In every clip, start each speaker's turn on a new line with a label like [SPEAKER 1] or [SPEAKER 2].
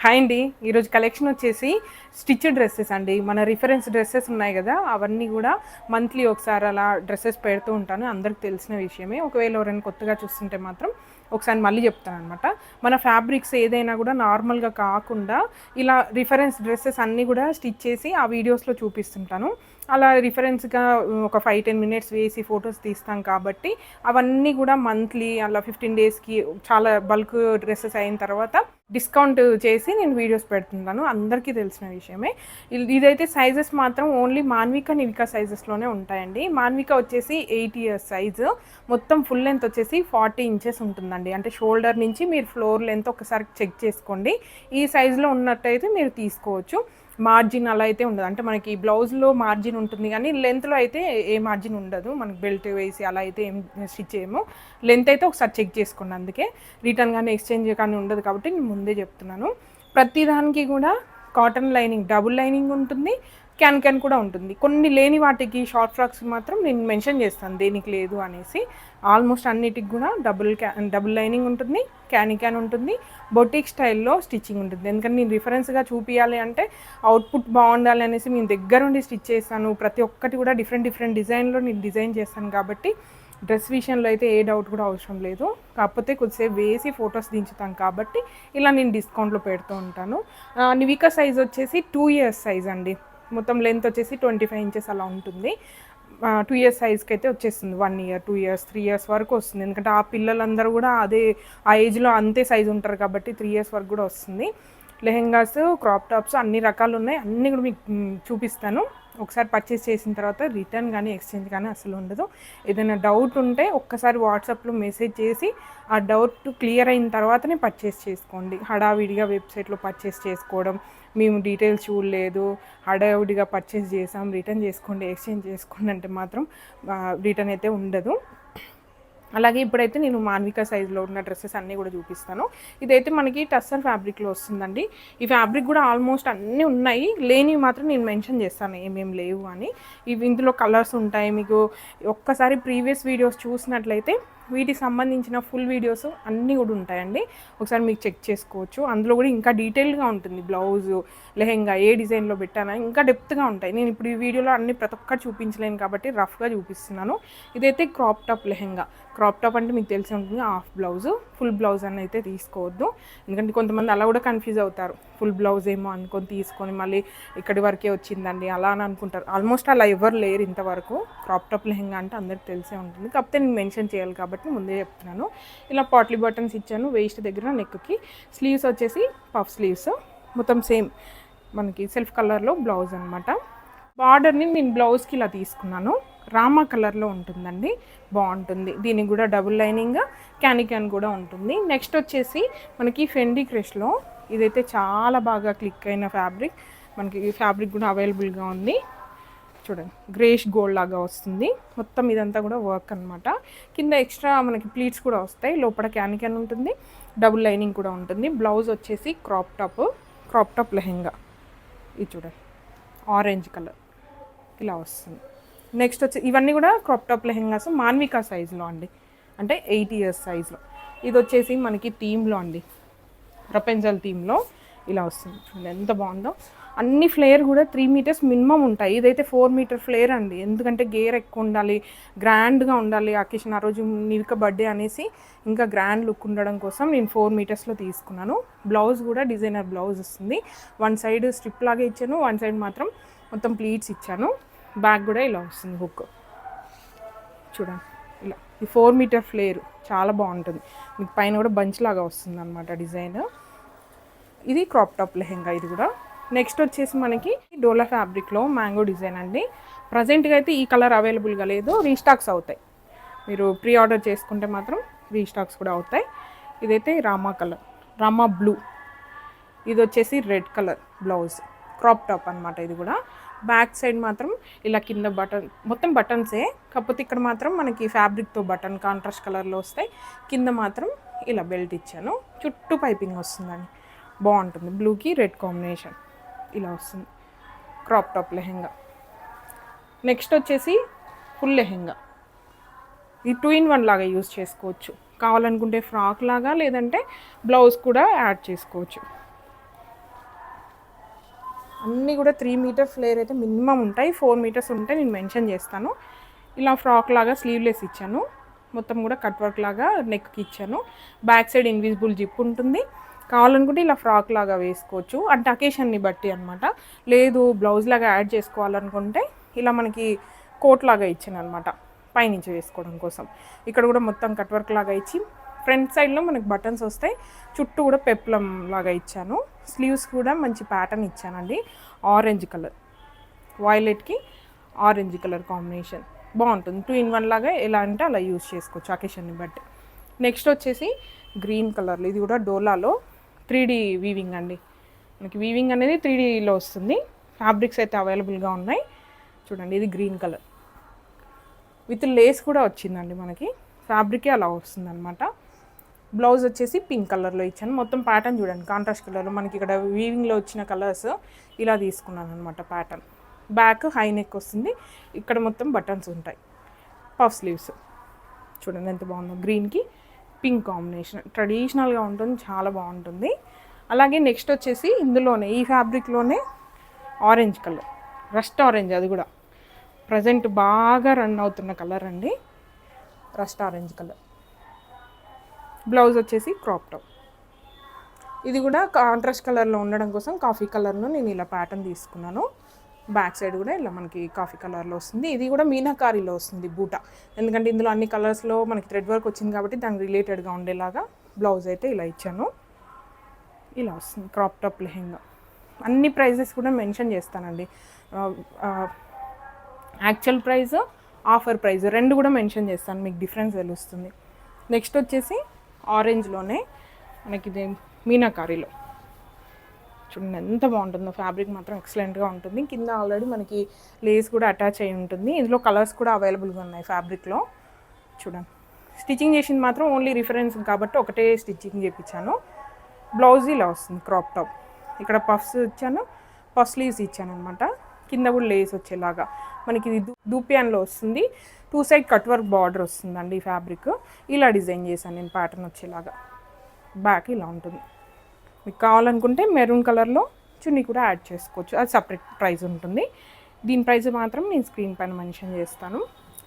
[SPEAKER 1] Hi అండి. ఈరోజు collection వచ్చేసి స్టిచ్ డ్రెస్సెస్ అండి. మన రిఫరెన్స్ డ్రెస్సెస్ ఉన్నాయి కదా అవన్నీ కూడా మంత్లీ ఒకసారి అలా డ్రెస్సెస్ పెడుతూ ఉంటాను. అందరికి తెలిసిన విషయమే. ఒకవేళ ఎవరైనా కొత్తగా చూస్తుంటే మాత్రం ఒకసారి మళ్ళీ చెప్తాను అనమాట మన ఫ్యాబ్రిక్స్ ఏదైనా కూడా నార్మల్గా కాకుండా ఇలా రిఫరెన్స్ డ్రెస్సెస్ అన్నీ కూడా స్టిచ్ చేసి ఆ వీడియోస్లో చూపిస్తుంటాను. అలా రిఫరెన్స్గా ఒక ఫైవ్ టెన్ మినిట్స్ వేసి ఫొటోస్ తీస్తాం కాబట్టి అవన్నీ కూడా మంత్లీ అలా ఫిఫ్టీన్ డేస్కి చాలా బల్క్ డ్రెస్సెస్ అయిన తర్వాత డిస్కౌంట్ చేసి నేను వీడియోస్ పెడుతున్నాను. అందరికీ తెలిసిన విషయమే. ఇ- ఇదైతే సైజెస్ మాత్రం ఓన్లీ మాన్విక నివిక సైజెస్లోనే ఉంటాయండి. మాన్విక వచ్చేసి ఎయిట్ ఇయర్స్ సైజు మొత్తం ఫుల్ లెంత్ వచ్చేసి ఫార్టీ ఇంచెస్ ఉంటుందండి. అంటే షోల్డర్ నుంచి మీరు ఫ్లోర్ లెంత్ ఒకసారి చెక్ చేసుకోండి. ఈ సైజులో ఉన్నట్టయితే మీరు తీసుకోవచ్చు. మార్జిన్ అలా అయితే ఉండదు. అంటే మనకి బ్లౌజ్లో మార్జిన్ ఉంటుంది కానీ లెంత్లో అయితే ఏ మార్జిన్ ఉండదు. మనకి బెల్ట్ వేసి అలా అయితే ఏం స్టిచ్ చేయము. లెంత్ అయితే ఒకసారి చెక్ చేసుకోండి అందుకే. రిటర్న్ కానీ ఎక్స్చేంజ్ కానీ ఉండదు కాబట్టి నేను ముందే చెప్తున్నాను. ప్రతిదానికి కూడా కాటన్ లైనింగ్ డబుల్ లైనింగ్ ఉంటుంది. క్యాన్ క్యాన్ కూడా ఉంటుంది. కొన్ని లేని వాటికి షార్ట్ ఫ్రాక్స్ మాత్రం నేను మెన్షన్ చేస్తాను. దేనికి లేదు అనేసి. ఆల్మోస్ట్ అన్నిటికి కూడా డబుల్ క్యా డబుల్ లైనింగ్ ఉంటుంది క్యాన్ క్యాన్ ఉంటుంది బొటిక్ స్టైల్లో స్టిచ్చింగ్ ఉంటుంది. ఎందుకంటే నేను రిఫరెన్స్గా చూపించాలి అంటే అవుట్పుట్ బాగుండాలి అనేసి నేను దగ్గరుండి స్టిచ్ చేస్తాను ప్రతి ఒక్కటి కూడా డిఫరెంట్ డిఫరెంట్ డిజైన్లో నేను డిజైన్ చేస్తాను కాబట్టి డ్రెస్ విషయంలో అయితే ఏ డౌట్ కూడా అవసరం లేదు. కాకపోతే కొద్దిసేపు వేసి ఫొటోస్ దించుతాం కాబట్టి ఇలా నేను డిస్కౌంట్లో పెడుతూ ఉంటాను. నివికా సైజ్ వచ్చేసి టూ ఇయర్స్ సైజ్ అండి. మొత్తం లెంత్ వచ్చేసి ట్వంటీ ఫైవ్ ఇంచెస్ అలా ఉంటుంది. టూ ఇయర్స్ సైజ్కి అయితే వచ్చేస్తుంది. One year two years three years వరకు వస్తుంది. ఎందుకంటే ఆ పిల్లలందరూ కూడా అదే ఆ ఏజ్లో అంతే సైజు ఉంటారు కాబట్టి త్రీ ఇయర్స్ వరకు కూడా వస్తుంది. లెహెంగాస్ క్రాప్ టాప్స్ అన్ని రకాలు ఉన్నాయి. అన్నీ కూడా మీకు చూపిస్తాను. ఒకసారి పర్చేస్ చేసిన తర్వాత రిటర్న్ కానీ ఎక్స్చేంజ్ కానీ అసలు ఉండదు. ఏదైనా డౌట్ ఉంటే ఒక్కసారి వాట్సాప్లో మెసేజ్ చేసి ఆ డౌట్ క్లియర్ అయిన తర్వాతనే పర్చేస్ చేసుకోండి. హడావిడిగా వెబ్సైట్లో పర్చేస్ చేసుకోవడం మేము డీటెయిల్స్ చూడలేదు హడావిడిగా పర్చేస్ చేసాం రిటర్న్ చేసుకోండి ఎక్స్చేంజ్ చేసుకోండి అంటే మాత్రం రిటర్న్ అయితే ఉండదు. అలాగే ఇప్పుడైతే నేను మాన్విక సైజులో ఉన్న డ్రెస్సెస్ అన్నీ కూడా చూపిస్తాను. ఇదైతే మనకి టస్సర్ ఫ్యాబ్రిక్లో వస్తుందండి. ఈ ఫ్యాబ్రిక్ కూడా ఆల్మోస్ట్ అన్నీ ఉన్నాయి. లేనివి మాత్రం నేను మెన్షన్ చేస్తాను ఏమేమి లేవు అని. ఇవి ఇందులో కలర్స్ ఉంటాయి. మీకు ఒక్కసారి ప్రీవియస్ వీడియోస్ చూసినట్లయితే వీటికి సంబంధించిన ఫుల్ వీడియోస్ అన్నీ కూడా ఉంటాయండి. ఒకసారి మీకు చెక్ చేసుకోవచ్చు. అందులో కూడా ఇంకా డీటెయిల్గా ఉంటుంది బ్లౌజ్ లెహెంగా ఏ డిజైన్లో పెట్టానా ఇంకా డెప్త్గా ఉంటాయి. నేను ఇప్పుడు ఈ వీడియోలో అన్ని ప్రతి ఒక్కటి చూపించలేను కాబట్టి రఫ్గా చూపిస్తున్నాను. ఇదైతే crop top lehenga. Crop top అంటే మీకు తెలిసి ఉంటుంది హాఫ్ బ్లౌజ్ ఫుల్ బ్లౌజ్ అని అయితే తీసుకోవద్దు. ఎందుకంటే కొంతమంది అలా కూడా కన్ఫ్యూజ్ అవుతారు. ఫుల్ బ్లౌజ్ ఏమో అనుకొని తీసుకొని మళ్ళీ ఇక్కడి వరకే వచ్చిందండి అలా అని అనుకుంటారు. ఆల్మోస్ట్ అలా ఎవరు లేరు ఇంతవరకు. క్రాప్ టాప్ లెహెంగా అంటే అందరికి తెలిసే ఉంటుంది. కాకపోతే నేను మెన్షన్ చేయాలి కాబట్టి ముందే చెప్తున్నాను. ఇలా పాట్లీ బటన్స్ ఇచ్చాను వేస్ట్ దగ్గర నెక్కి స్లీవ్స్ వచ్చేసి పఫ్ స్లీవ్స్ మొత్తం సేమ్ మనకి సెల్ఫ్ కలర్లో బ్లౌజ్ అనమాట బార్డర్ని నేను బ్లౌజ్కి ఇలా తీసుకున్నాను. రామా కలర్లో ఉంటుందండి. బాగుంటుంది. దీనికి కూడా డబుల్ లైనింగ్ క్యానీ క్యాన్ కూడా ఉంటుంది. నెక్స్ట్ వచ్చేసి మనకి ఫెండీ క్రష్లో ఇదైతే చాలా బాగా క్లిక్ అయిన ఫ్యాబ్రిక్ మనకి ఫ్యాబ్రిక్ కూడా అవైలబుల్గా ఉంది. చూడండి గ్రేష్ గోల్డ్ లాగా వస్తుంది. మొత్తం ఇదంతా కూడా వర్క్ అనమాట కింద ఎక్స్ట్రా మనకి ప్లీట్స్ కూడా వస్తాయి. లోపల క్యాన్ క్యాన్ ఉంటుంది. డబుల్ లైనింగ్ కూడా ఉంటుంది. బ్లౌజ్ వచ్చేసి crop top crop top lehenga. ఇది చూడండి ఆరెంజ్ కలర్ ఇలా వస్తుంది. నెక్స్ట్ వచ్చి ఇవన్నీ కూడా క్రాప్ టాప్ లెహెంగాస్ మాన్వికా సైజులో అండి. అంటే ఎయిట్ ఇయర్స్ సైజులో ఇది వచ్చేసి మనకి థీమ్లో అండి. రపెంజల్ థీమ్లో. ఇలా వస్తుంది. చూడండి ఎంత బాగుందో. అన్ని ఫ్లేయర్ కూడా త్రీ మీటర్స్ మినిమం ఉంటాయి. ఇదైతే ఫోర్ మీటర్ ఫ్లేయర్ అండి. ఎందుకంటే గేర్ ఎక్కువ ఉండాలి గ్రాండ్గా ఉండాలి అకేషన్. ఆ రోజు నిరిక బర్త్డే అనేసి ఇంకా గ్రాండ్ లుక్ ఉండడం కోసం నేను ఫోర్ మీటర్స్లో తీసుకున్నాను. బ్లౌజ్ కూడా డిజైనర్ బ్లౌజ్ వస్తుంది వన్ సైడ్ స్ట్రిప్ లాగా ఇచ్చాను. వన్ సైడ్ మాత్రం మొత్తం ప్లీట్స్ ఇచ్చాను. బ్యాక్ కూడా ఇలా వస్తుంది హుక్ చూడండి. ఇలా. ఈ ఫోర్ మీటర్ ఫ్లేర్ చాలా బాగుంటుంది. మీకు పైన కూడా బంచ్ లాగా వస్తుంది అనమాట డిజైన్. ఇది క్రాప్ టాప్ లెహెంగా ఇది కూడా. నెక్స్ట్ వచ్చేసి మనకి డోలా ఫ్యాబ్రిక్లో మ్యాంగో డిజైన్ అండి. ప్రజెంట్గా అయితే ఈ కలర్ అవైలబుల్గా లేదు. రీస్టాక్స్ అవుతాయి. మీరు ప్రీ ఆర్డర్ చేసుకుంటే మాత్రం రీస్టాక్స్ కూడా అవుతాయి. ఇదైతే రామా కలర్ రామా బ్లూ ఇది వచ్చేసి red colour blouse crop top అనమాట ఇది కూడా. బ్యాక్ సైడ్ మాత్రం ఇలా కింద బటన్ మొత్తం బటన్సే కాకపోతే ఇక్కడ మాత్రం మనకి ఫ్యాబ్రిక్తో బటన్ కాంట్రాస్ట్ కలర్లో వస్తాయి. కింద మాత్రం ఇలా బెల్ట్ ఇచ్చాను. చుట్టూ పైపింగ్ వస్తుందండి. బాగుంటుంది. బ్లూకి రెడ్ కాంబినేషన్ ఇలా వస్తుంది. Crop top lehenga. నెక్స్ట్ వచ్చేసి ఫుల్ లెహెంగా. ఈ టూ ఇన్ వన్ లాగా యూజ్ చేసుకోవచ్చు. కావాలనుకుంటే ఫ్రాక్ లాగా లేదంటే బ్లౌజ్ కూడా యాడ్ చేసుకోవచ్చు. అన్నీ కూడా త్రీ మీటర్ ఫ్లేర్ అయితే మినిమం ఉంటాయి. ఫోర్ మీటర్స్ ఉంటే నేను మెన్షన్ చేస్తాను. ఇలా ఫ్రాక్ లాగా స్లీవ్లెస్ ఇచ్చాను. మొత్తం కూడా కట్ వర్క్ లాగా నెక్కి ఇచ్చాను. బ్యాక్ సైడ్ ఇన్విజిబుల్ జిప్ ఉంటుంది. కావాలనుకుంటే ఇలా ఫ్రాక్ లాగా వేసుకోవచ్చు. అంటే అకేషన్ని బట్టి అనమాట లేదు బ్లౌజ్ లాగా యాడ్ చేసుకోవాలనుకుంటే ఇలా మనకి కోట్ లాగా ఇచ్చాను అనమాట పైనుంచి వేసుకోవడం కోసం. ఇక్కడ కూడా మొత్తం కట్ వర్క్ లాగా ఇచ్చి ఫ్రంట్ సైడ్లో మనకి బటన్స్ వస్తాయి. చుట్టూ కూడా పెప్లం లాగా ఇచ్చాను. స్లీవ్స్ కూడా మంచి ప్యాటర్న్ ఇచ్చానండి. Orange colour. వాయిలెట్కి orange colour combination. బాగుంటుంది. టూ ఇన్ వన్ లాగా ఎలా అంటే అలా యూజ్ చేసుకోవచ్చు అకేషన్ని బట్టి. నెక్స్ట్ వచ్చేసి గ్రీన్ కలర్లో. ఇది కూడా డోలాలో త్రీ డీ వీవింగ్ అండి. మనకి వీవింగ్ అనేది త్రీ డీలో వస్తుంది. ఫ్యాబ్రిక్స్ అయితే అవైలబుల్గా ఉన్నాయి. చూడండి ఇది గ్రీన్ కలర్. విత్ లేస్ కూడా వచ్చిందండి మనకి. ఫ్యాబ్రికే అలా వస్తుంది అనమాట బ్లౌజ్ వచ్చేసి పింక్ కలర్లో ఇచ్చాను. మొత్తం ప్యాటర్న్ చూడండి కాంట్రాస్ట్ కలర్లో. మనకి ఇక్కడ వీవింగ్లో వచ్చిన కలర్స్ ఇలా తీసుకున్నాను అనమాట ప్యాటర్న్. బ్యాక్ హై నెక్ వస్తుంది. ఇక్కడ మొత్తం బటన్స్ ఉంటాయి. Puff sleeves. చూడండి ఎంత బాగుందో గ్రీన్కి. Pink combination. ట్రెడిషనల్గా ఉంటుంది చాలా బాగుంటుంది. అలాగే నెక్స్ట్ వచ్చేసి ఇందులోనే ఈ ఫ్యాబ్రిక్లోనే ఆరెంజ్ కలర్ రస్ట్ ఆరెంజ్ అది కూడా. ప్రజెంట్ బాగా రన్ అవుతున్న కలర్ అండి రస్ట్ ఆరెంజ్ కలర్. బ్లౌజ్ వచ్చేసి క్రాప్ టాప్. ఇది కూడా కాంట్రాస్ట్ కలర్లో ఉండడం కోసం కాఫీ కలర్లో నేను ఇలా ప్యాటర్న్ తీసుకున్నాను. బ్యాక్ సైడ్ కూడా ఇలా మనకి కాఫీ కలర్లో వస్తుంది. ఇది కూడా మీనాకారీలో వస్తుంది బూట. ఎందుకంటే ఇందులో అన్ని కలర్స్లో మనకి థ్రెడ్ వర్క్ వచ్చింది కాబట్టి దానికి రిలేటెడ్గా ఉండేలాగా బ్లౌజ్ అయితే ఇలా ఇచ్చాను. ఇలా వస్తుంది క్రాప్ టాప్ లెహెంగా. అన్ని ప్రైజెస్ కూడా మెన్షన్ చేస్తానండి. యాక్చువల్ ప్రైస్ ఆఫర్ ప్రైస్ రెండు కూడా మెన్షన్ చేస్తాను. మీకు డిఫరెన్స్ తెలుస్తుంది. నెక్స్ట్ వచ్చేసి ఆరెంజ్లోనే మనకి ఇది మీనాకారీలో. చూడండి ఎంత బాగుంటుందో. ఫ్యాబ్రిక్ మాత్రం ఎక్సలెంట్గా ఉంటుంది. కింద ఆల్రెడీ మనకి లేస్ కూడా అటాచ్ అయి ఉంటుంది. ఇందులో కలర్స్ కూడా అవైలబుల్గా ఉన్నాయి ఫ్యాబ్రిక్లో చూడండి. స్టిచ్చింగ్ చేసింది మాత్రం ఓన్లీ రిఫరెన్స్ కాబట్టి ఒకటే స్టిచ్చింగ్ చేయించాను బ్లౌజ్ ఇలా వస్తుంది క్రాప్ టాప్ ఇక్కడ పఫ్స్ ఇచ్చాను. పఫ్ స్లీవ్స్ ఇచ్చాను అనమాట కింద కూడా లేస్ వచ్చేలాగా. మనకి ఇది దూపియాన్లో వస్తుంది. Two side cut work border వస్తుందండి ఈ ఫ్యాబ్రిక్ ఇలా డిజైన్ చేశాను నేను ప్యాటర్న్ వచ్చేలాగా. బ్యాక్ ఇలా ఉంటుంది. మీకు కావాలనుకుంటే మెరూన్ కలర్లో చున్నీ కూడా యాడ్ చేసుకోవచ్చు. అది సపరేట్ ప్రైస్ ఉంటుంది. దీని ప్రైస్ మాత్రం నేను స్క్రీన్ పైన మెన్షన్ చేస్తాను.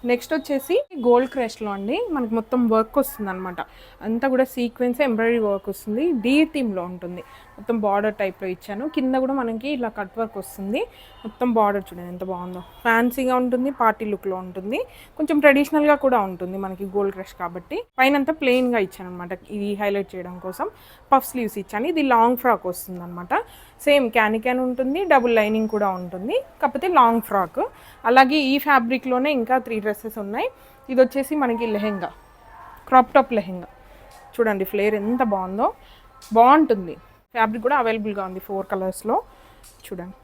[SPEAKER 1] నెక్స్ట్ వచ్చేసి గోల్డ్ క్రష్లో అండి. మనకి మొత్తం వర్క్ వస్తుంది అనమాట అంతా కూడా సీక్వెన్స్ ఎంబ్రాయిడరీ వర్క్ వస్తుంది. డీ థీమ్లో ఉంటుంది. మొత్తం బార్డర్ టైప్లో ఇచ్చాను. కింద కూడా మనకి ఇలా కట్ వర్క్ వస్తుంది. మొత్తం బార్డర్ చూడండి ఎంత బాగుందో. ఫ్యాన్సీగా ఉంటుంది పార్టీ లుక్లో ఉంటుంది. కొంచెం ట్రెడిషనల్గా కూడా ఉంటుంది మనకి గోల్డ్ క్రష్ కాబట్టి. పైన అంతా ప్లెయిన్గా ఇచ్చాను అనమాట ఇది హైలైట్ చేయడం కోసం. పఫ్ స్లీవ్స్ ఇచ్చాను. ఇది లాంగ్ ఫ్రాక్ వస్తుంది అనమాట సేమ్ క్యాన్ క్యాన్ ఉంటుంది డబుల్ లైనింగ్ కూడా ఉంటుంది. కాకపోతే లాంగ్ ఫ్రాక్ అలాగే ఈ ఫ్యాబ్రిక్లోనే ఇంకా త్రీ డ్రెస్సెస్ ఉన్నాయి. ఇది వచ్చేసి మనకి లెహెంగా. Crop top lehenga. చూడండి ఫ్లేర్ ఎంత బాగుందో. బాగుంటుంది. ఫ్యాబ్రిక్ కూడా అవైలబుల్గా ఉంది ఫోర్ కలర్స్లో. చూడండి.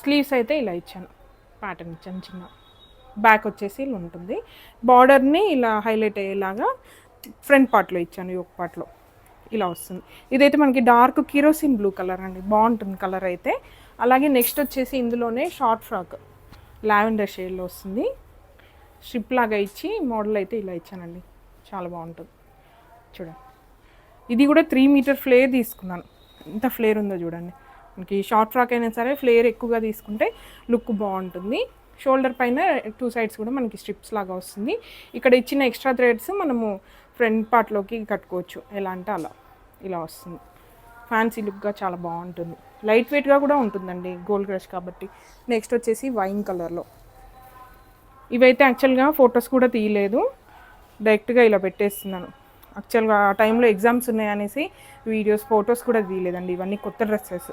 [SPEAKER 1] స్లీవ్స్ అయితే ఇలా ఇచ్చాను. ప్యాటర్న్ ఇచ్చాను చిన్న. బ్యాక్ వచ్చేసి ఇలా ఉంటుంది. బార్డర్ని ఇలా హైలైట్ అయ్యేలాగా ఫ్రంట్ పార్ట్లో ఇచ్చాను యోక్ పార్ట్లో. ఇలా వస్తుంది. ఇదైతే మనకి డార్క్ కిరోసిన్ బ్లూ కలర్ అండి. బాగుంటుంది కలర్ అయితే. అలాగే నెక్స్ట్ వచ్చేసి ఇందులోనే షార్ట్ ఫ్రాక్. లావెండర్ షేడ్లో వస్తుంది. స్ట్రిప్ లాగా ఇచ్చి మోడల్ అయితే ఇలా ఇచ్చానండి. చాలా బాగుంటుంది. చూడండి. ఇది కూడా త్రీ మీటర్ ఫ్లేర్ తీసుకున్నాను. ఎంత ఫ్లేర్ ఉందో చూడండి. మనకి షార్ట్ ఫ్రాక్ అయినా సరే ఫ్లేర్ ఎక్కువగా తీసుకుంటే లుక్ బాగుంటుంది. షోల్డర్ పైన టూ సైడ్స్ కూడా మనకి స్ట్రిప్స్ లాగా వస్తుంది. ఇక్కడ ఇచ్చిన ఎక్స్ట్రా థ్రెడ్స్ మనము ఫ్రంట్ పార్ట్లోకి కట్టుకోవచ్చు. ఎలా అంటే అలా. ఇలా వస్తుంది. ఫ్యాన్సీ లుక్గా చాలా బాగుంటుంది. లైట్ వెయిట్గా కూడా ఉంటుందండి గోల్డ్ క్రష్ కాబట్టి. నెక్స్ట్ వచ్చేసి వైన్ కలర్లో ఇవైతే యాక్చువల్గా ఫొటోస్ కూడా తీయలేదు. డైరెక్ట్గా ఇలా పెట్టేస్తున్నాను. యాక్చువల్గా ఆ టైంలో ఎగ్జామ్స్ ఉన్నాయనేసి వీడియోస్ ఫొటోస్ కూడా తీయలేదండి. ఇవన్నీ కొత్త డ్రెస్సెస్.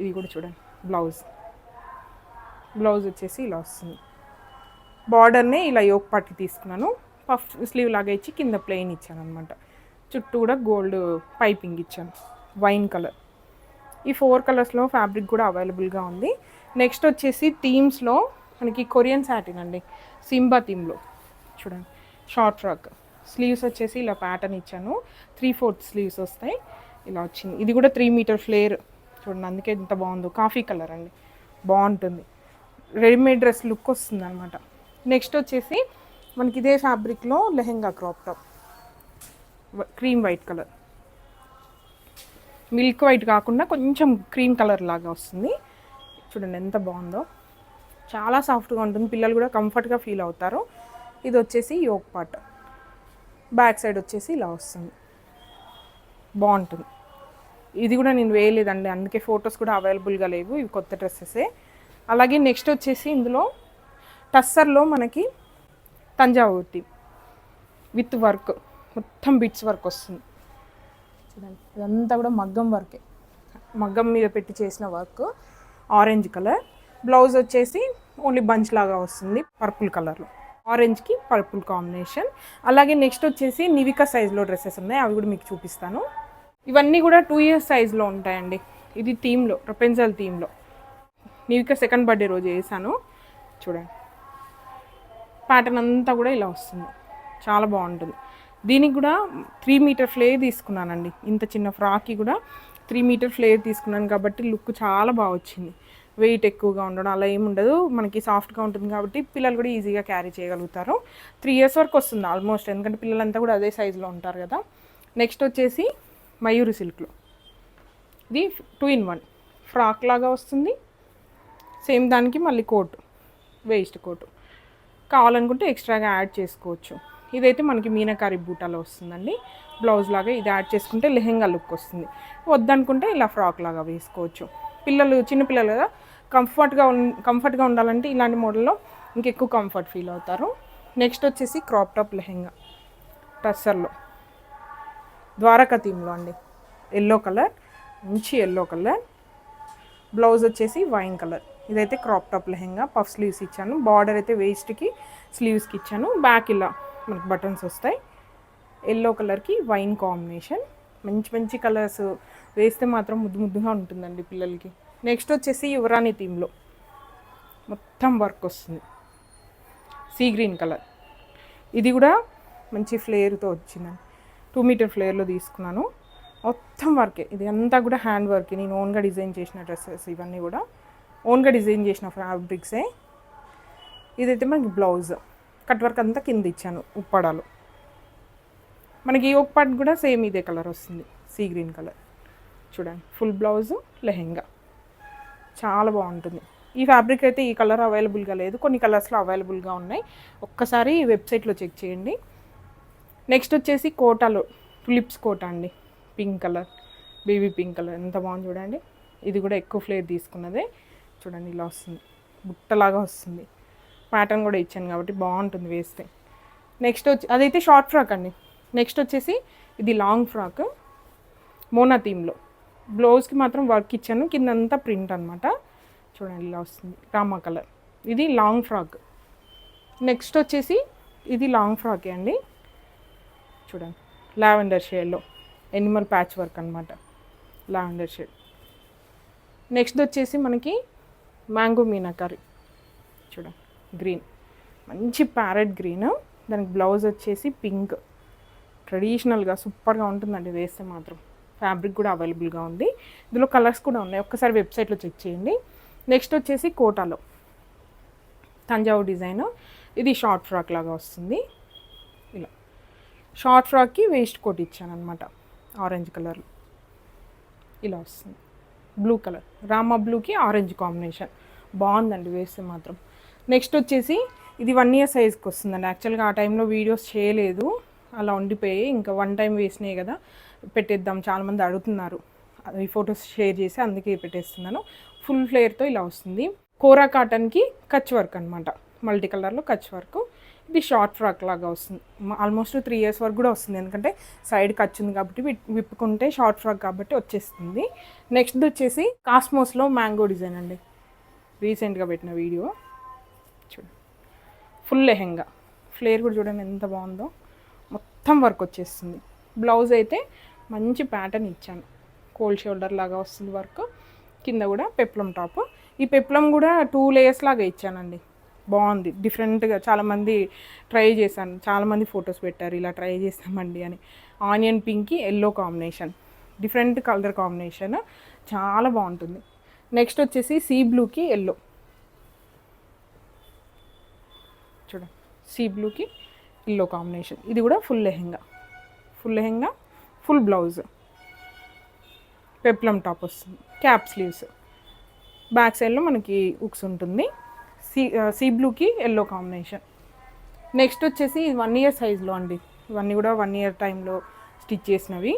[SPEAKER 1] ఇది కూడా చూడండి. బ్లౌజ్ బ్లౌజ్ వచ్చేసి ఇలా వస్తుంది. బార్డర్నే ఇలా యోక్ పట్టి తీసుకున్నాను. పఫ్ స్లీవ్ లాగా ఇచ్చి కింద ప్లెయిన్ ఇచ్చాను అనమాట చుట్టూ కూడా గోల్డ్ పైపింగ్ ఇచ్చాను. వైన్ కలర్ ఈ ఫోర్ కలర్స్లో ఫ్యాబ్రిక్ కూడా అవైలబుల్గా ఉంది. నెక్స్ట్ వచ్చేసి థీమ్స్లో మనకి కొరియన్ సాటిన్ అండి. సింబా థీమ్లో చూడండి. షార్ట్ ఫ్రాక్ స్లీవ్స్ వచ్చేసి ఇలా ప్యాటర్న్ ఇచ్చాను. త్రీ ఫోర్త్ స్లీవ్స్ వస్తాయి. ఇలా వచ్చింది. ఇది కూడా త్రీ మీటర్ ఫ్లేర్ చూడండి అందుకే ఇంత బాగుందో. కాఫీ కలర్ అండి. బాగుంటుంది. రెడీమేడ్ డ్రెస్ లుక్ వస్తుంది అనమాట నెక్స్ట్ వచ్చేసి మనకి ఇదే ఫ్యాబ్రిక్లో lehenga crop top cream white colour milk white కాకుండా కొంచెం క్రీమ్ కలర్ లాగా వస్తుంది. చూడండి ఎంత బాగుందో. చాలా సాఫ్ట్గా ఉంటుంది. పిల్లలు కూడా కంఫర్ట్గా ఫీల్ అవుతారు. ఇది వచ్చేసి యోగ్ పార్ట్ బ్యాక్ సైడ్ వచ్చేసి ఇలా వస్తుంది. బాగుంటుంది. ఇది కూడా నేను వేయలేదండి. అందుకే ఫొటోస్ కూడా అవైలబుల్గా లేవు. ఇవి కొత్త డ్రెస్సెసే. అలాగే నెక్స్ట్ వచ్చేసి ఇందులో టస్సర్లో మనకి తంజావూర్తి విత్ వర్క్. మొత్తం బిట్స్ వర్క్ వస్తుంది. చూడండి. ఇదంతా కూడా మగ్గం వర్కే. మగ్గం మీద పెట్టి చేసిన వర్క్. Orange colour. బ్లౌజ్ వచ్చేసి ఓన్లీ బంచ్ లాగా వస్తుంది. పర్పుల్ కలర్లో. ఆరెంజ్కి పర్పుల్ కాంబినేషన్. అలాగే నెక్స్ట్ వచ్చేసి నివికా సైజ్లో డ్రెస్సెస్ ఉన్నాయి. అవి కూడా మీకు చూపిస్తాను. ఇవన్నీ కూడా టూ ఇయర్స్ సైజ్లో ఉంటాయండి. ఇది థీమ్లో రొపెన్జల్ థీమ్లో. నివికా సెకండ్ బర్త్డే రోజు వేసాను. చూడండి. ప్యాటర్న్ అంతా కూడా ఇలా వస్తుంది. చాలా బాగుంటుంది. దీనికి కూడా త్రీ మీటర్ ఫ్లేర్ తీసుకున్నానండి. ఇంత చిన్న ఫ్రాక్కి కూడా త్రీ మీటర్ ఫ్లేర్ తీసుకున్నాను కాబట్టి లుక్ చాలా బాగా వచ్చింది. వెయిట్ ఎక్కువగా ఉండడం అలా ఏమి ఉండదు. మనకి సాఫ్ట్గా ఉంటుంది కాబట్టి పిల్లలు కూడా ఈజీగా క్యారీ చేయగలుగుతారు. త్రీ ఇయర్స్ వరకు వస్తుంది ఆల్మోస్ట్. ఎందుకంటే పిల్లలంతా కూడా అదే సైజులో ఉంటారు కదా. నెక్స్ట్ వచ్చేసి మయూరి సిల్క్లో. ఇది టూ ఇన్ వన్. ఫ్రాక్ లాగా వస్తుంది. సేమ్ దానికి మళ్ళీ కోట్ వేస్ట్ కోటు. కావాలనుకుంటే ఎక్స్ట్రాగా యాడ్ చేసుకోవచ్చు. ఇదైతే మనకి మీనకారి బూటాలో వస్తుందండి. బ్లౌజ్ లాగా ఇది యాడ్ చేసుకుంటే లెహెంగా లుక్ వస్తుంది. వద్దనుకుంటే ఇలా ఫ్రాక్ లాగా వేసుకోవచ్చు. పిల్లలు చిన్నపిల్లలు కదా కంఫర్ట్గా ఉన్ కంఫర్ట్గా ఉండాలంటే ఇలాంటి మోడల్లో ఇంకెక్కువ కంఫర్ట్ ఫీల్ అవుతారు. నెక్స్ట్ వచ్చేసి క్రాప్ టాప్ లెహెంగా టస్సర్లో. ద్వారకా థీమ్లో అండి. ఎల్లో కలర్ మంచి ఎల్లో కలర్ బ్లౌజ్ వచ్చేసి వైన్ కలర్ ఇదైతే crop top lehenga puff sleeves ఇచ్చాను. బార్డర్ అయితే వేస్ట్కి స్లీవ్స్కి ఇచ్చాను. బ్యాక్ ఇలా మనకి బటన్స్ వస్తాయి. ఎల్లో కలర్కి వైన్ కాంబినేషన్ మంచి మంచి కలర్స్ వేస్తే మాత్రం ముద్దు ముద్దుగా ఉంటుందండి పిల్లలకి. నెక్స్ట్ వచ్చేసి యువరాణి థీమ్లో మొత్తం వర్క్ వస్తుంది. సీ గ్రీన్ కలర్ ఇది కూడా మంచి ఫ్లేర్తో వచ్చిందండి. టూ మీటర్ ఫ్లేర్లో తీసుకున్నాను. మొత్తం వర్కే ఇది అంతా కూడా హ్యాండ్ వర్క్ నేను ఓన్గా డిజైన్ చేసిన డ్రెస్సెస్ ఇవన్నీ కూడా. ఓన్గా డిజైన్ చేసిన ఫ్యాబ్రిక్సే ఇదైతే మనకి బ్లౌజ్ కట్ వర్క్ అంతా కింద ఇచ్చాను ఉప్పడాలు. మనకి ఈ ఒక పార్ట్ కూడా సేమ్ ఇదే కలర్ వస్తుంది. సీ గ్రీన్ కలర్ చూడండి. Full blouse lehenga. చాలా బాగుంటుంది. ఈ ఫ్యాబ్రిక్ అయితే ఈ కలర్ అవైలబుల్గా లేదు. కొన్ని కలర్స్లో అవైలబుల్గా ఉన్నాయి. ఒక్కసారి వెబ్సైట్లో చెక్ చేయండి. నెక్స్ట్ వచ్చేసి కోటాలో. ఫిలిప్స్ కోట అండి. Pink colour baby pink colour ఎంత బాగుంది చూడండి. ఇది కూడా ఎక్కువ ఫ్లేర్ తీసుకున్నదే. చూడండి ఇలా వస్తుంది. బుట్టలాగా వస్తుంది. ప్యాటర్న్ కూడా ఇచ్చాను కాబట్టి బాగుంటుంది వేస్తే. నెక్స్ట్ వచ్చి అదైతే షార్ట్ ఫ్రాక్ అండి. నెక్స్ట్ వచ్చేసి ఇది లాంగ్ ఫ్రాక్ మోనా థీమ్లో బ్లౌజ్కి మాత్రం వర్క్ ఇచ్చాను. కిందంతా ప్రింట్ అనమాట చూడండి ఇలా వస్తుంది. రామా కలర్. ఇది లాంగ్ ఫ్రాక్ నెక్స్ట్ వచ్చేసి ఇది లాంగ్ ఫ్రాకే అండి. చూడండి. లావెండర్ షేడ్లో ఎనిమల్ ప్యాచ్ వర్క్ అనమాట లావెండర్ షేడ్ నెక్స్ట్ వచ్చేసి మనకి మ్యాంగో మీనాకరి. చూడండి. గ్రీన్ మంచి ప్యారెట్ గ్రీన్ దానికి బ్లౌజ్ వచ్చేసి పింక్ ట్రెడిషనల్గా సూపర్గా ఉంటుందండి వేస్తే మాత్రం. ఫ్యాబ్రిక్ కూడా అవైలబుల్గా ఉంది. ఇందులో కలర్స్ కూడా ఉన్నాయి. ఒక్కసారి వెబ్సైట్లో చెక్ చేయండి. నెక్స్ట్ వచ్చేసి కోటాలో. తంజావూర్ డిజైన్. ఇది షార్ట్ ఫ్రాక్ లాగా వస్తుంది. ఇలా. షార్ట్ ఫ్రాక్కి వేస్ట్ కోట్ ఇచ్చాను అనమాట ఆరెంజ్ కలర్ ఇలా వస్తుంది. Blue colour. రామా బ్లూకి ఆరెంజ్ కాంబినేషన్. బాగుందండి వేస్తే మాత్రం. నెక్స్ట్ వచ్చేసి ఇది వన్ ఇయర్ సైజ్కి వస్తుందండి. యాక్చువల్గా ఆ టైంలో వీడియోస్ చేయలేదు. అలా ఉండిపోయి ఇంకా వన్ టైం వేసినాయి కదా. పెట్టేద్దాం. చాలామంది అడుగుతున్నారు. ఈ ఫొటోస్ షేర్ చేసి అందుకే పెట్టేస్తున్నాను. ఫుల్ ఫ్లేయర్తో ఇలా వస్తుంది. కోరా కాటన్కి కచ్ వర్క్ అనమాట మల్టీ కలర్లో కచ్ వర్క్. ఇది షార్ట్ ఫ్రాక్ లాగా వస్తుంది. ఆల్మోస్ట్ త్రీ ఇయర్స్ వరకు కూడా వస్తుంది. ఎందుకంటే సైడ్ కచ్ ఉంది కాబట్టి విప్పుకుంటే షార్ట్ ఫ్రాక్ కాబట్టి వచ్చేస్తుంది. నెక్స్ట్ వచ్చేసి కాస్మోస్లో మ్యాంగో డిజైన్ అండి. రీసెంట్గా పెట్టిన వీడియో. చూడండి ఫుల్ లెహెంగా. ఫ్లేర్ కూడా చూడండి ఎంత బాగుందో. మొత్తం వర్క్ వచ్చేస్తుంది. బ్లౌజ్ అయితే మంచి ప్యాటర్న్ ఇచ్చాను. కోల్డ్ షోల్డర్ లాగా వస్తుంది వర్క్. కింద కూడా పెప్లం టాప్. ఈ పెప్లం కూడా టూ లేయర్స్ లాగా ఇచ్చానండి. బాగుంది. డిఫరెంట్గా చాలామంది ట్రై చేశాను. చాలామంది ఫొటోస్ పెట్టారు. ఇలా ట్రై చేస్తామండి అని. ఆనియన్ పింక్కి yellow combination. Different colour combination. చాలా బాగుంటుంది. నెక్స్ట్ వచ్చేసి సీ బ్లూకి ఎల్లో. చూడండి. సీ బ్లూకి ఎల్లో కాంబినేషన్. ఇది కూడా full lehenga. Full lehenga full blouse. Peplum top వస్తుంది. Cap sleeves. బ్యాక్ సైడ్లో మనకి ఉక్స్ ఉంటుంది. సీ సీ బ్లూకి ఎల్లో కాంబినేషన్. నెక్స్ట్ వచ్చేసి వన్ ఇయర్ సైజ్లో అండి. ఇవన్నీ కూడా వన్ ఇయర్ టైంలో స్టిచ్ చేసినవి.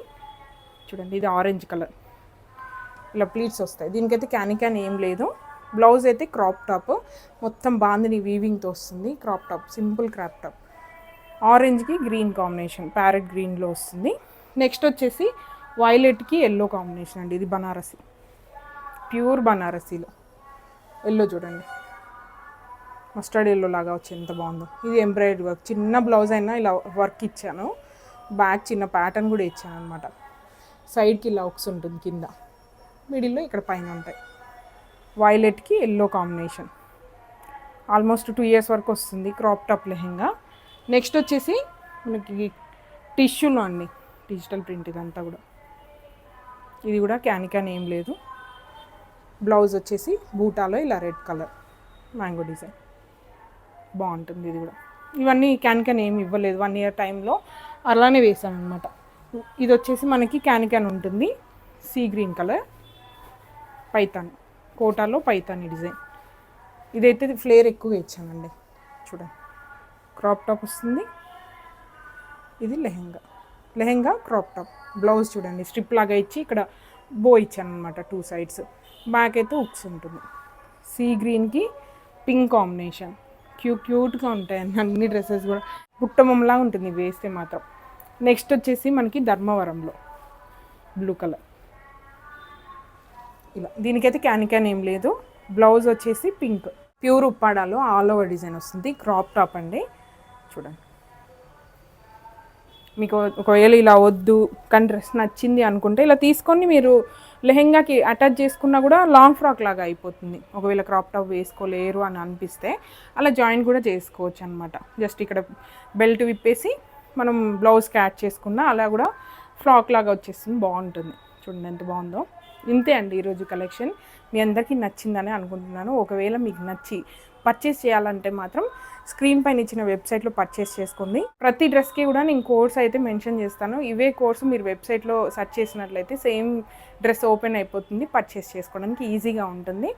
[SPEAKER 1] చూడండి ఇది ఆరెంజ్ కలర్. ఇలా ప్లీట్స్ వస్తాయి. దీనికైతే క్యానీ క్యాన్ ఏం లేదు. బ్లౌజ్ అయితే క్రాప్ టాప్. మొత్తం బాందిని వీవింగ్తో వస్తుంది. Crop top simple crop top. ఆరెంజ్కి green combination. Parrot గ్రీన్లో వస్తుంది. నెక్స్ట్ వచ్చేసి వైలెట్కి ఎల్లో కాంబినేషన్ అండి. ఇది బనారసి. ప్యూర్ బనారసీలో. ఎల్లో చూడండి. మస్టర్డ్ ఎల్లో లాగా వచ్చి ఎంత బాగుందో. ఇది ఎంబ్రాయిడరీ వర్క్ చిన్న బ్లౌజ్ అయినా ఇలా వర్క్ ఇచ్చాను. బ్యాక్ చిన్న ప్యాటర్న్ కూడా ఇచ్చాను అనమాట సైడ్కి ఇలా ఒకస్ ఉంటుంది కింద. మిడిల్లో ఇక్కడ పైన ఉంటాయి. వైలెట్కి yellow combination almost two years వరకు వస్తుంది. Crop top lehenga. నెక్స్ట్ వచ్చేసి మనకి టిష్యూలో అండి. డిజిటల్ ప్రింట్ ఇదంతా కూడా. ఇది కూడా క్యాన్ క్యాన్ ఏం లేదు. బ్లౌజ్ వచ్చేసి బూటాలో ఇలా రెడ్ కలర్ మ్యాంగో డిజైన్. బాగుంటుంది ఇది కూడా. ఇవన్నీ క్యాన్ క్యాన్ ఏమి ఇవ్వలేదు. వన్ ఇయర్ టైంలో అలానే వేసాను అనమాట ఇది వచ్చేసి మనకి క్యాన్ క్యాన్ ఉంటుంది. Sea green colour. పైతాన్. కోటాలో పైతాని డిజైన్. ఇదైతే ఫ్లేర్ ఎక్కువగా ఇచ్చానండి చూడండి. క్రాప్ టాప్ వస్తుంది. ఇది lehenga. Lehenga crop top blouse చూడండి స్ట్రిప్ లాగా ఇచ్చి ఇక్కడ బో ఇచ్చాను అనమాట టూ సైడ్స్. బ్యాక్ అయితే ఉక్స్ ఉంటుంది. సీ గ్రీన్కి పింక్ కాంబినేషన్ క్యూ క్యూట్గా ఉంటాయి అన్ని డ్రెస్సెస్ కూడా. పుట్టమంలా ఉంటుంది వేస్తే మాత్రం. నెక్స్ట్ వచ్చేసి మనకి ధర్మవరంలో. బ్లూ కలర్ ఇలా. దీనికైతే క్యాన్ క్యాన్ ఏం లేదు. బ్లౌజ్ వచ్చేసి పింక్ ప్యూర్ ఉప్పాడాలో ఆల్ ఓవర్ డిజైన్ వస్తుంది. క్రాప్ టాప్ అండి. చూడండి. మీకు ఒకవేళ ఇలా వద్దు కానీ డ్రెస్ నచ్చింది అనుకుంటే ఇలా తీసుకొని మీరు లెహెంగాకి అటాచ్ చేసుకున్నా కూడా లాంగ్ ఫ్రాక్ లాగా అయిపోతుంది. ఒకవేళ క్రాప్ టాప్ వేసుకోలేరు అని అనిపిస్తే అలా జాయిన్ కూడా చేసుకోవచ్చు అనమాట జస్ట్ ఇక్కడ బెల్ట్ విప్పేసి మనం బ్లౌజ్కి యాడ్ చేసుకున్నా అలా కూడా ఫ్రాక్ లాగా వచ్చేస్తుంది బాగుంటుంది. చూడండి ఎంత బాగుందో. ఇంతే అండి ఈరోజు కలెక్షన్ మీ అందరికీ నచ్చిందని అనుకుంటున్నాను. ఒకవేళ మీకు నచ్చి పర్చేస్ చేయాలంటే మాత్రం స్క్రీన్ పైన ఇచ్చిన వెబ్సైట్లో పర్చేస్ చేసుకోండి. ప్రతి డ్రెస్కి కూడా నేను కోర్స్ అయితే మెన్షన్ చేస్తాను. ఇవే కోర్స్ మీరు వెబ్సైట్లో సెర్చ్ చేసినట్లయితే సేమ్ డ్రెస్ ఓపెన్ అయిపోతుంది పర్చేస్ చేసుకోవడానికి ఈజీగా ఉంటుంది.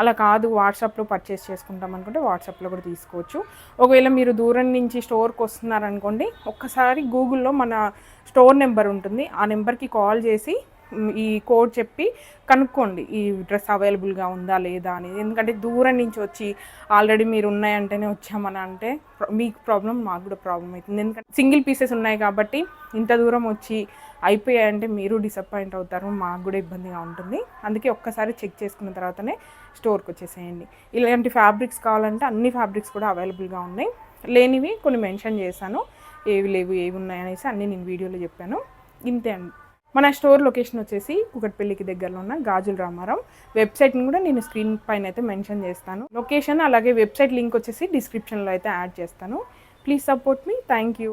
[SPEAKER 1] అలా కాదు వాట్సాప్లో పర్చేస్ చేసుకుంటాం అనుకుంటే వాట్సాప్లో కూడా తీసుకోవచ్చు. ఒకవేళ మీరు దూరం నుంచి స్టోర్కి వస్తున్నారనుకోండి ఒక్కసారి గూగుల్లో మన స్టోర్ నెంబర్ ఉంటుంది. ఆ నెంబర్కి కాల్ చేసి ఈ కోడ్ చెప్పి కనుక్కోండి ఈ డ్రెస్ అవైలబుల్గా ఉందా లేదా అనేది. ఎందుకంటే దూరం నుంచి వచ్చి ఆల్రెడీ మీరు ఉన్నాయంటేనే వచ్చామని అంటే మీకు ప్రాబ్లం మాకు కూడా ప్రాబ్లం అవుతుంది. ఎందుకంటే సింగిల్ పీసెస్ ఉన్నాయి కాబట్టి ఇంత దూరం వచ్చి అయిపోయాయంటే మీరు డిసప్పాయింట్ అవుతారు మాకు కూడా ఇబ్బందిగా ఉంటుంది. అందుకే ఒక్కసారి చెక్ చేసుకున్న తర్వాతనే స్టోర్కి వచ్చేసేయండి. ఇలాంటి ఫ్యాబ్రిక్స్ కావాలంటే అన్ని ఫ్యాబ్రిక్స్ కూడా అవైలబుల్గా ఉన్నాయి. లేనివి కొన్ని మెన్షన్ చేశాను. ఏవి లేవు ఏవి ఉన్నాయనేసి అన్నీ నేను వీడియోలో చెప్పాను. ఇంతే అండి. మన స్టోర్ లొకేషన్ వచ్చేసి కుకట్పల్లికి దగ్గరలో ఉన్న గాజుల రామారం వెబ్సైట్ని కూడా నేను స్క్రీన్ పైన అయితే మెన్షన్ చేస్తాను. లొకేషన్ అలాగే వెబ్సైట్ లింక్ వచ్చేసి డిస్క్రిప్షన్లో అయితే యాడ్ చేస్తాను. Please support me. Thank you.